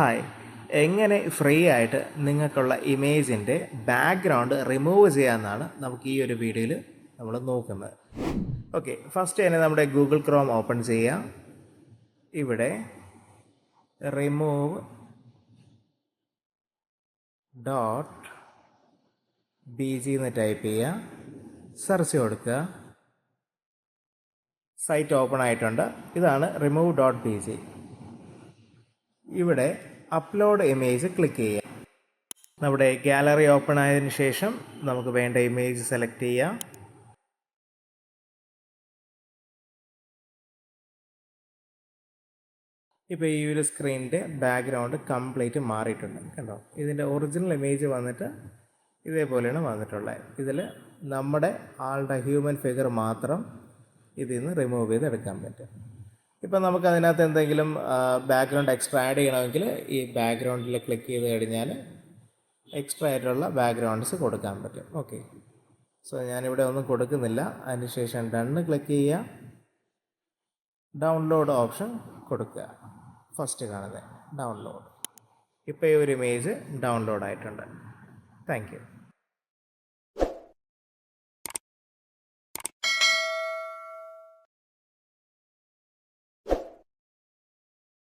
Hi എങ്ങനെ free ആയിട്ട് നിങ്ങൾക്കുള്ള ഇമേജിന്റെ ബാക്ക്ഗ്രൗണ്ട് റിമൂവ് ചെയ്യാമെന്നാണ് നമുക്ക് ഈ ഒരു വീഡിയോയിൽ നമ്മൾ നോക്കുന്നത്. ഓക്കെ ഫസ്റ്റ് തന്നെ നമ്മുടെ ഗൂഗിൾ ക്രോം ഓപ്പൺ ചെയ്യാം. ഇവിടെ റിമൂവ് ഡോട്ട് ബി ജി എന്ന് ടൈപ്പ് ചെയ്യുക സെർച്ച് കൊടുക്കുക. സൈറ്റ് ഓപ്പൺ ആയിട്ടുണ്ട്. ഇതാണ് റിമൂവ് ഡോട്ട് ബി ജി ഇവിടെ അപ്ലോഡ് ഇമേജ് ക്ലിക്ക് ചെയ്യാം. നമ്മുടെ ഗാലറി ഓപ്പൺ ആയതിനു ശേഷം നമുക്ക് വേണ്ട ഇമേജ് സെലക്ട് ചെയ്യാം. ഇപ്പോൾ ഈ ഒരു സ്ക്രീനിന്റെ ബാക്ക്ഗ്രൗണ്ട് കംപ്ലീറ്റ് മാറിയിട്ടുണ്ട് കണ്ടോ? ഇതിന്റെ ഒറിജിനൽ ഇമേജ് വന്നിട്ട് ഇതേപോലെയാണ് വന്നിട്ടുള്ളത്. ഇതിൽ നമ്മുടെ ആളുടെ ഹ്യൂമൻ ഫിഗർ മാത്രം ഇതിൽ നിന്ന് റിമൂവ് ചെയ്ത് എടുക്കാൻ പറ്റും. ഇപ്പം നമുക്ക് അതിനകത്ത് എന്തെങ്കിലും ബാക്ക്ഗ്രൗണ്ട് എക്സ്ട്രാ ആഡ് ചെയ്യണമെങ്കിൽ ഈ ബാക്ക്ഗ്രൗണ്ടിൽ ക്ലിക്ക് ചെയ്ത് കഴിഞ്ഞാൽ എക്സ്ട്രാ ആയിട്ടുള്ള ബാക്ക്ഗ്രൗണ്ട്സ് കൊടുക്കാൻ പറ്റും. ഓക്കെ സോ ഞാനിവിടെ ഒന്നും കൊടുക്കുന്നില്ല. അതിനുശേഷം ഡണ്ണ് ക്ലിക്ക് ചെയ്യുക. ഡൗൺലോഡ് ഓപ്ഷൻ കൊടുക്കുക. ഫസ്റ്റ് കാണുന്നത് ഡൗൺലോഡ് ഇപ്പോൾ ഈ ഒരു ഇമേജ് ഡൗൺലോഡ് ആയിട്ടുണ്ട്. താങ്ക്